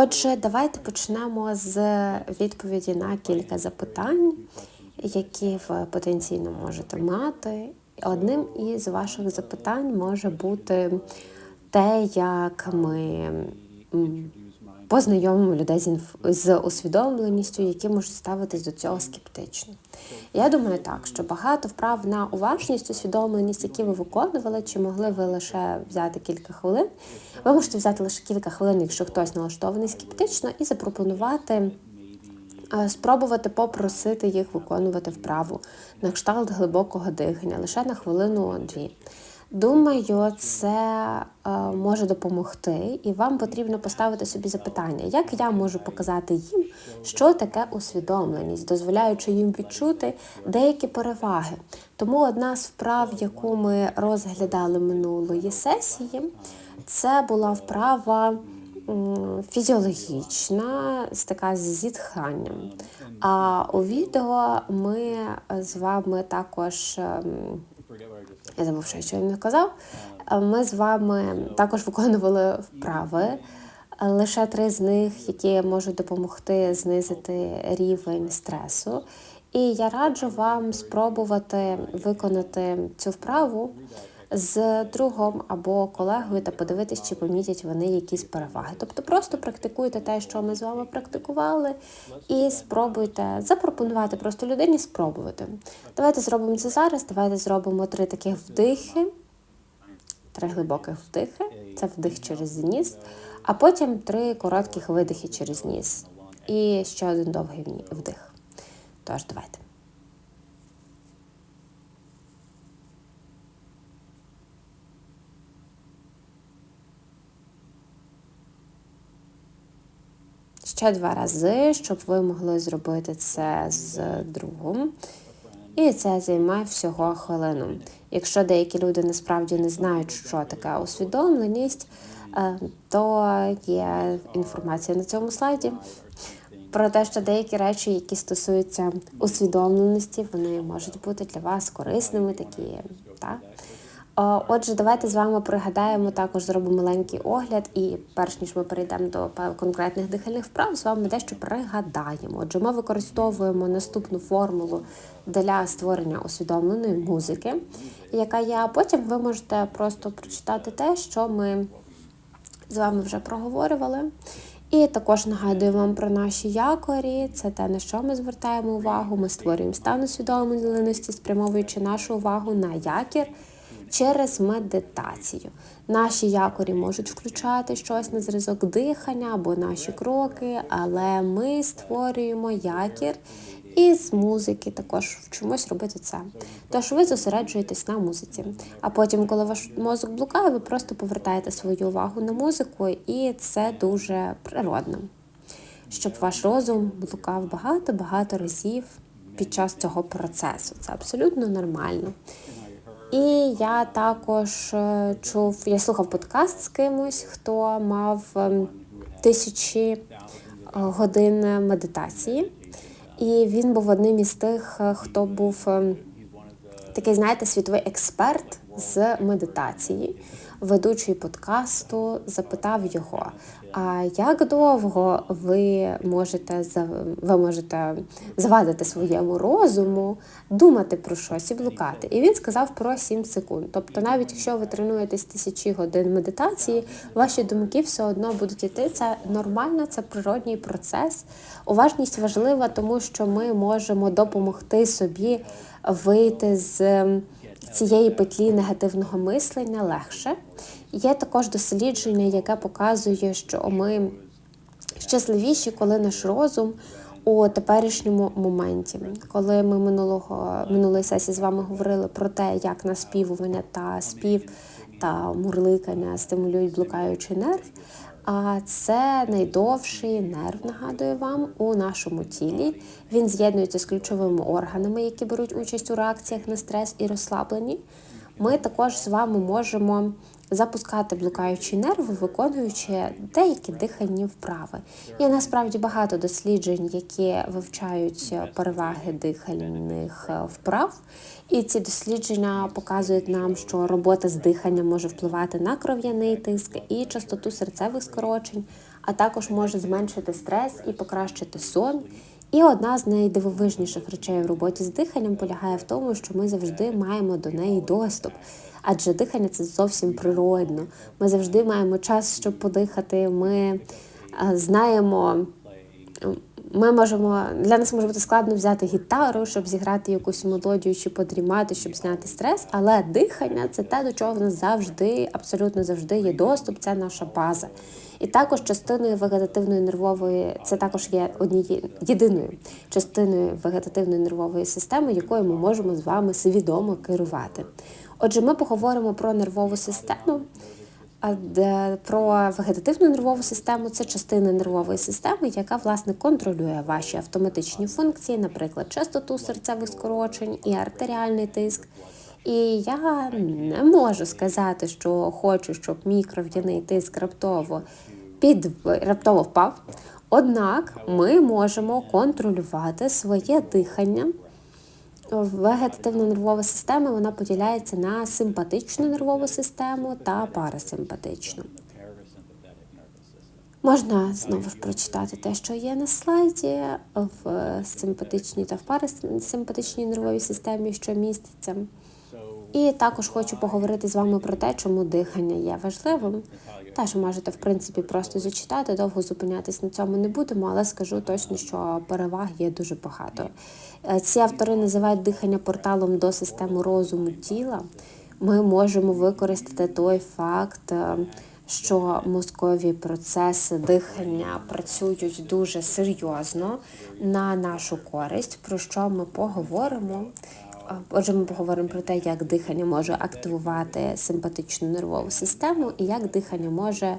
Отже, давайте почнемо з відповіді на кілька запитань, які ви потенційно можете мати. Одним із ваших запитань може бути те, як ми познайомимо людей з, інф... з усвідомленістю, які можуть ставитись до цього скептично. Я думаю так, що багато вправ на уважність, усвідомленість, які ви виконували, чи могли ви лише взяти кілька хвилин. Ви можете взяти лише кілька хвилин, якщо хтось налаштований скептично, і запропонувати. е, Спробувати попросити їх виконувати вправу на кшталт глибокого дихання лише на хвилину-дві. Думаю, це е, може допомогти, і вам потрібно поставити собі запитання, як я можу показати їм, що таке усвідомленість, дозволяючи їм відчути деякі переваги. Тому одна з вправ, яку ми розглядали минулої сесії, це була вправа фізіологічна, з така з зітханням. А у відео ми з вами також. Я забув, що я щойно казав. Ми з вами також виконували вправи. Лише три з них, які можуть допомогти знизити рівень стресу. І я раджу вам спробувати виконати цю вправу з другом або колегою та подивитись, чи помітять вони якісь переваги. Тобто просто практикуйте те, що ми з вами практикували, і спробуйте запропонувати просто людині спробувати. Давайте зробимо це зараз. Давайте зробимо три таких вдихи, три глибоких вдихи. Це вдих через ніс, а потім три коротких видихи через ніс. І ще один довгий вдих. Тож, давайте. Ще два рази, щоб ви могли зробити це з другом. І це займає всього хвилину. Якщо деякі люди насправді не знають, що таке усвідомленість, е, то є інформація на цьому слайді про те, що деякі речі, які стосуються усвідомленості, вони можуть бути для вас корисними, такі так. О, Отже, давайте з вами пригадаємо, також зробимо маленький огляд, і перш ніж ми перейдемо до конкретних дихальних вправ, з вами дещо пригадаємо. Отже, ми використовуємо наступну формулу для створення усвідомленої музики, яка є, а потім ви можете просто прочитати те, що ми з вами вже проговорювали. І також нагадую вам про наші якорі. Це те, на що ми звертаємо увагу. Ми створюємо стан усвідомленості, спрямовуючи нашу увагу на якір через медитацію. Наші якорі можуть включати щось на зразок дихання або наші кроки, але ми створюємо якір і з музики також вчимось робити це. Тож ви зосереджуєтесь на музиці. А потім, коли ваш мозок блукає, ви просто повертаєте свою увагу на музику, і це дуже природно. Щоб ваш розум блукав багато-багато разів під час цього процесу. Це абсолютно нормально. І я також е, чув, я слухав подкаст з кимось, хто мав ем, тисячі е, годин медитації. І він був одним із тих, е, хто був ем, такий, знаєте, світовий експерт з медитації. Ведучий подкасту запитав його: а як довго ви можете ви можете завадити своєму розуму думати про щось і блукати? І він сказав про 7 секунд. Тобто, навіть якщо ви тренуєтесь тисячі годин медитації, ваші думки все одно будуть йти. Це нормально, це природній процес. Уважність важлива, тому що ми можемо допомогти собі вийти з ем, цієї петлі негативного мислення легше. Є також дослідження, яке показує, що ми щасливіші, коли наш розум у теперішньому моменті. Коли ми минулого минулої сесії з вами говорили про те, як наспівування та спів та мурликання стимулюють блукаючий нерв. А це найдовший нерв, нагадую вам, у нашому тілі. Він з'єднується з ключовими органами, які беруть участь у реакціях на стрес і розслаблені. Ми також з вами можемо запускати блукаючі нерви, виконуючи деякі дихальні вправи. Є насправді багато досліджень, які вивчають переваги дихальних е, вправ. І ці дослідження показують нам, що робота з диханням може впливати на кров'яний тиск і частоту серцевих скорочень, а також може зменшити стрес і покращити сон. І одна з найдивовижніших речей в роботі з диханням полягає в тому, що ми завжди маємо до неї доступ. Адже дихання це зовсім природно. Ми завжди маємо час, щоб подихати. Ми знаємо. Ми можемо для нас може бути складно взяти гітару, щоб зіграти якусь мелодію чи подрімати, щоб зняти стрес. Але дихання це те, до чого в нас завжди, абсолютно завжди є доступ. Це наша база. І також частиною вегетативної нервової, це також є однією єдиною частиною вегетативної нервової системи, якою ми можемо з вами свідомо керувати. Отже, ми поговоримо про нервову систему. Про вегетативну нервову систему це частина нервової системи, яка власне контролює ваші автоматичні функції, наприклад, частоту серцевих скорочень і артеріальний тиск. І я не можу сказати, що хочу, щоб мій кров'яний тиск раптово під раптово впав. Однак ми можемо контролювати своє дихання. Вегетативна нервова система вона поділяється на симпатичну нервову систему та парасимпатичну. Можна знову ж прочитати те, що є на слайді в симпатичній та в парасимпатичній нервовій системі, що міститься. І також хочу поговорити з вами про те, чому дихання є важливим. Теж можете, в принципі, просто зачитати, довго зупинятись на цьому не будемо, але скажу точно, що переваг є дуже багато. Е, ці автори називають дихання порталом до системи розуму тіла. Ми можемо використати той факт, е, що мозкові процеси дихання працюють дуже серйозно на нашу користь, про що ми поговоримо. Отже, ми поговоримо про те, як дихання може активувати симпатичну нервову систему і як дихання може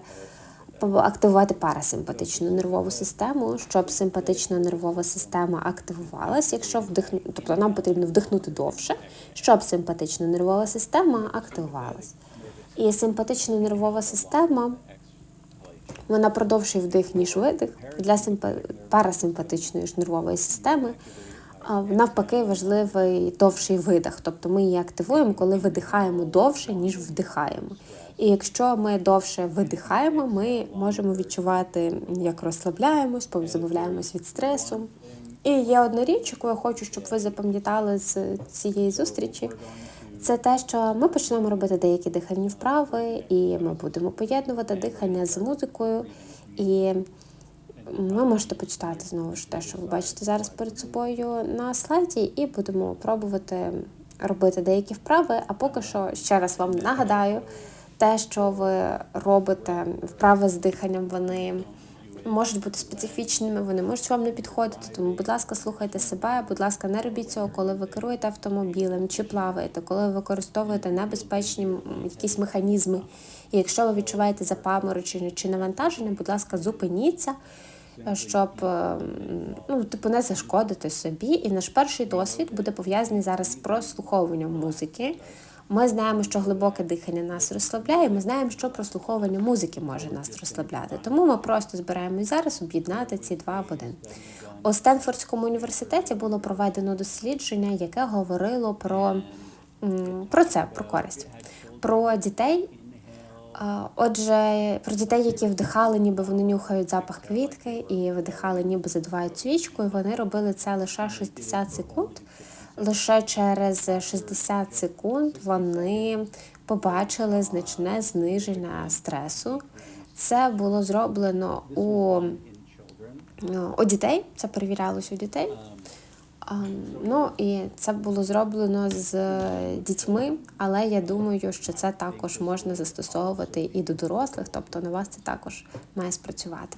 активувати парасимпатичну нервову систему, щоб симпатична нервова система активувалась, якщо вдихнути, тобто нам потрібно вдихнути довше, щоб симпатична нервова система активувалась. І симпатична нервова система. Вона продовжує вдих, ніж видих для парасимпатичної ж нервової системи навпаки важливий довший видих. Тобто ми її активуємо, коли видихаємо довше, ніж вдихаємо. І якщо ми довше видихаємо, ми можемо відчувати, як розслабляємось, позабавляємось від стресу. І є одна річ, яку я хочу, щоб ви запам'ятали з цієї зустрічі. Це те, що ми почнемо робити деякі дихальні вправи, і ми будемо поєднувати дихання з музикою. І ви можете почитати знову ж те, що ви бачите зараз перед собою на слайді, і будемо пробувати робити деякі вправи. А поки що ще раз вам нагадаю, те, що ви робите, вправи з диханням, вони можуть бути специфічними, вони можуть вам не підходити. Тому, будь ласка, слухайте себе, будь ласка, не робіть цього, коли ви керуєте автомобілем чи плаваєте, коли ви використовуєте небезпечні якісь механізми. І якщо ви відчуваєте запаморочення чи навантаження, будь ласка, зупиніться щоб е, ну, типу, не зашкодити собі. І наш перший досвід буде пов'язаний зараз з прослуховуванням музики. Ми знаємо, що глибоке дихання нас розслабляє. Ми знаємо, що прослуховування музики може нас розслабляти. Тому ми просто збираємось зараз об'єднати ці два в один. У Стенфордському університеті було проведено дослідження, яке говорило про, про це, про користь, про дітей, Отже, про дітей, які вдихали, ніби вони нюхають запах квітки, і видихали, ніби задувають свічку, і вони робили це лише 60 секунд. Лише через 60 секунд вони побачили значне зниження стресу. Це було зроблено у, у дітей, це перевірялось у дітей. Ну і це було зроблено з дітьми, але я думаю, що це також можна застосовувати і до дорослих, тобто на вас це також має спрацювати.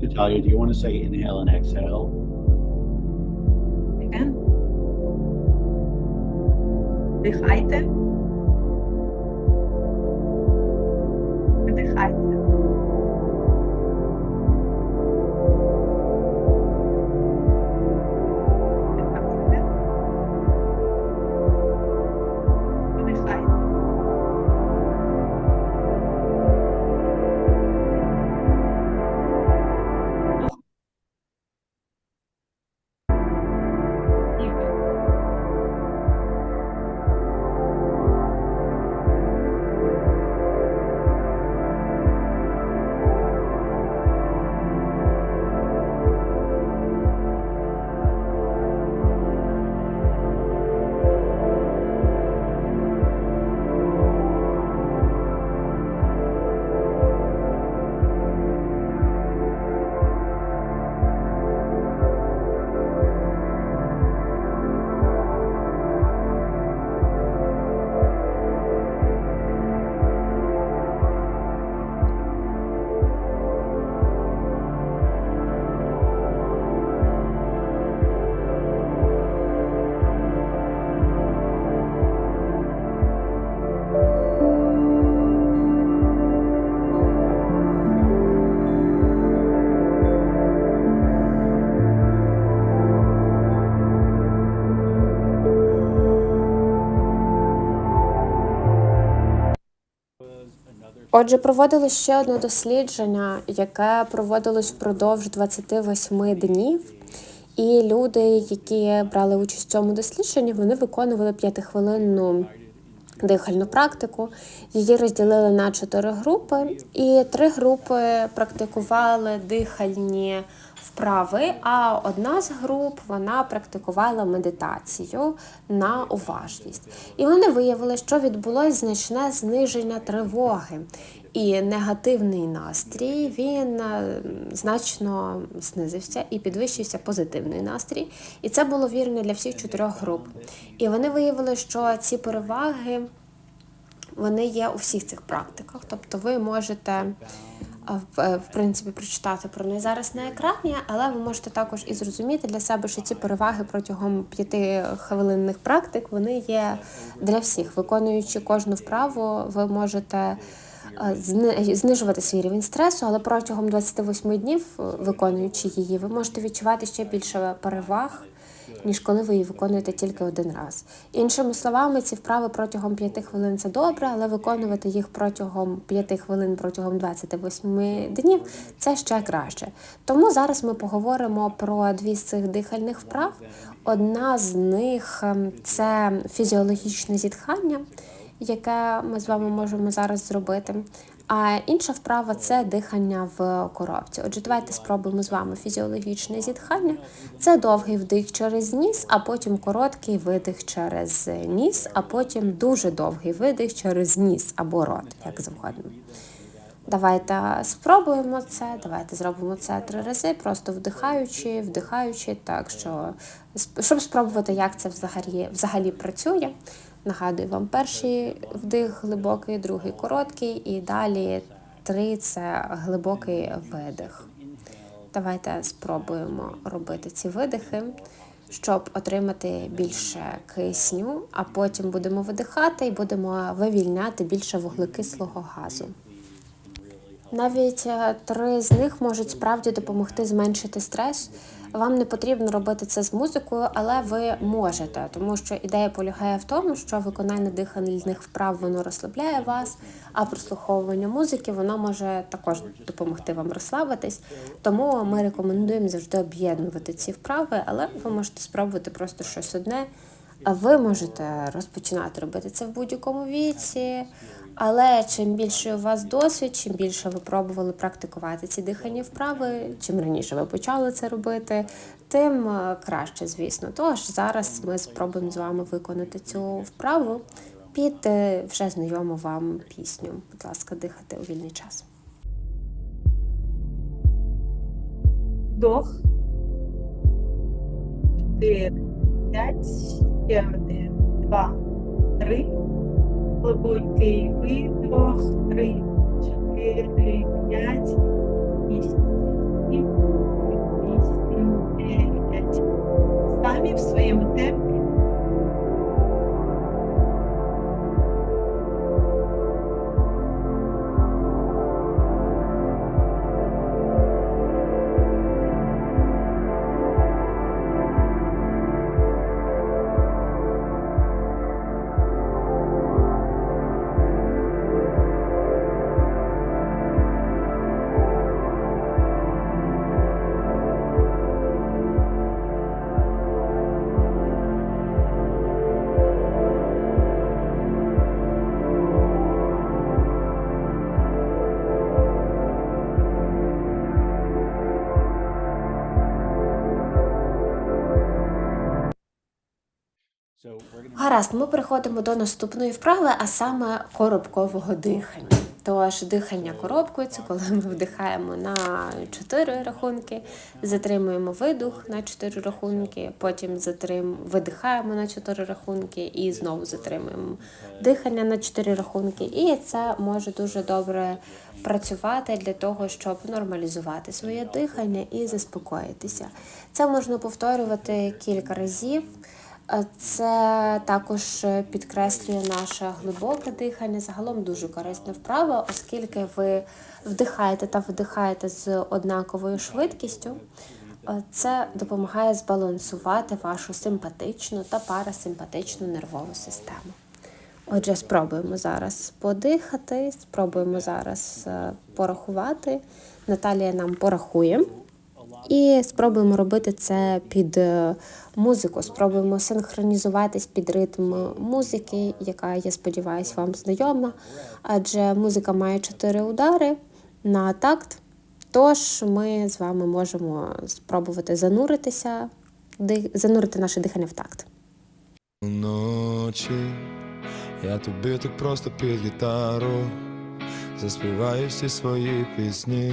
Natalia, do you want to say inhale and exhale? Again. Вдихайте. Вдихайте. Отже, проводилось ще одне дослідження, яке проводилось впродовж 28 днів. І люди, які брали участь в цьому дослідженні, вони виконували п'ятихвилинну дихальну практику. Її розділили на чотири групи, і три групи практикували дихальні вправи. А одна з груп вона практикувала медитацію на уважність. І вони виявили, що відбулось значне зниження тривоги. І негативний настрій він е, значно знизився і підвищився позитивний настрій. І це було вірно для всіх чотирьох груп. І вони виявили, що ці переваги вони є у всіх цих практиках. Тобто ви можете в, е, принципі прочитати про неї зараз на екрані, але ви можете також і зрозуміти для себе, що ці переваги протягом п'яти хвилинних практик вони є для всіх. Виконуючи кожну вправу, ви можете е, знижувати свій рівень стресу, але протягом 28 днів, е, виконуючи її, ви можете відчувати ще більше переваг ніж коли ви її виконуєте тільки один раз. Іншими словами, ці вправи протягом 5 хвилин це добре, але виконувати їх протягом 5 хвилин протягом 28 днів це ще краще. Тому зараз ми поговоримо про дві з цих дихальних вправ. Одна з них ем, це фізіологічне зітхання, яке ми з вами можемо зараз зробити. А інша вправа це дихання в коробці. Отже, давайте спробуємо з вами фізіологічне зітхання. Це довгий вдих через ніс, а потім короткий видих через ніс, а потім дуже довгий видих через ніс або рот, як завгодно. Давайте спробуємо це. Давайте зробимо це три рази, просто вдихаючи, вдихаючи, так що щоб спробувати, як це взагалі, взагалі працює. Нагадую вам перший вдих глибокий, другий короткий, і далі три це глибокий видих. Давайте спробуємо робити ці видихи, щоб отримати більше кисню, а потім будемо видихати і будемо вивільняти більше вуглекислого газу. Навіть е, три з них можуть справді допомогти зменшити стрес. Вам не потрібно робити це з музикою, але ви можете, тому що ідея полягає в тому, що виконання дихальних вправ воно розслабляє вас, а прослуховування музики воно може також допомогти вам розслабитись. Тому ми рекомендуємо завжди об'єднувати ці вправи, але ви можете спробувати просто щось одне. А ви можете розпочинати робити це в будь-якому віці. Але чим більше у вас досвід, чим більше ви пробували практикувати ці дихальні вправи, чим раніше ви почали це робити, тим е, краще, звісно. Тож зараз ми спробуємо з вами виконати цю вправу під вже знайому вам пісню. Будь ласка, дихати у вільний час. Вдох. Чотири, п'ять, ще один, два, три. Глибокий видох. Три, чотири, п'ять, вісім, сім, вісім, дев'ять. Самі в своєму темпі. Гаразд, ми переходимо до наступної вправи, а саме коробкового дихання. Тож дихання коробкою це коли ми вдихаємо на 4 рахунки, затримуємо видух на 4 рахунки, потім затрим... видихаємо на 4 рахунки і знову затримуємо дихання на 4 рахунки. І це може дуже добре працювати для того, щоб нормалізувати своє дихання і заспокоїтися. Це можна повторювати кілька разів. Е, Це також підкреслює наше глибоке дихання. Загалом дуже корисна вправа, оскільки ви вдихаєте та видихаєте з однаковою швидкістю. Е, Це допомагає збалансувати вашу симпатичну та парасимпатичну нервову систему. Отже, спробуємо зараз подихати, спробуємо зараз е, порахувати. Наталія нам порахує. І спробуємо робити це під е, музику. Спробуємо синхронізуватись під ритм музики, яка, я сподіваюся, вам знайома. Адже музика має чотири удари на такт. Тож ми з вами можемо спробувати зануритися, занурити наше дихання в такт. Вночі я тобі так просто під гітару заспіваю всі свої пісні.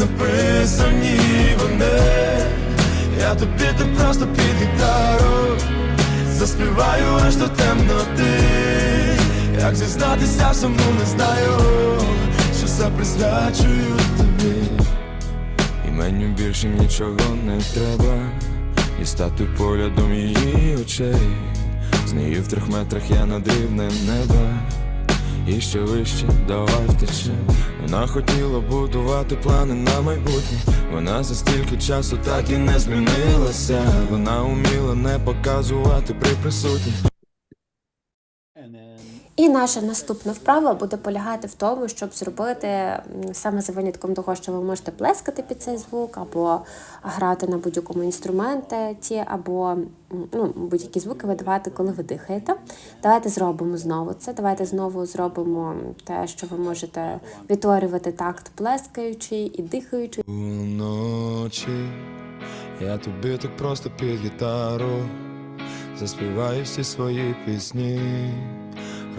Написані вони. Я тобі так просто під гітару Заспіваю аж до темноти. Як зізнатися всьому не знаю Що все присвячую тобі. І мені більше нічого не треба І стати поглядом її очей. З нею в трьох метрах я над рівнем неба І ще вище, давай втече. Вона хотіла будувати плани на майбутнє. Вона за стільки часу так і не змінилася. Вона уміла не показувати при then І наша наступна вправа буде полягати в тому, щоб зробити саме за винятком того, що ви можете плескати під цей звук, або грати на будь-якому інструменті, або ну, будь-які звуки видавати, коли ви дихаєте. Давайте зробимо знову це. Давайте знову зробимо те, що ви можете відтворювати такт плескаючи і дихаючи. Уночі я тобі так просто під гітару заспіваю всі свої пісні.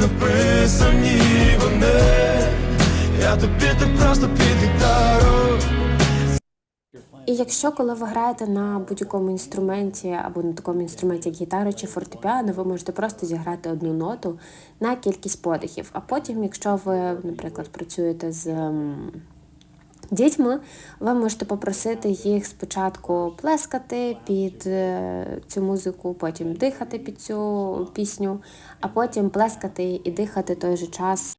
Написані вони Я тобі ти просто під гітару І якщо коли ви граєте на будь-якому інструменті або на такому інструменті, як гітара чи фортепіано, ви можете просто зіграти одну ноту на кількість подихів. А потім, якщо ви, наприклад, працюєте з ем, дітьми, ви можете попросити їх спочатку плескати під е, цю музику, потім дихати під цю пісню, а потім плескати і дихати той же час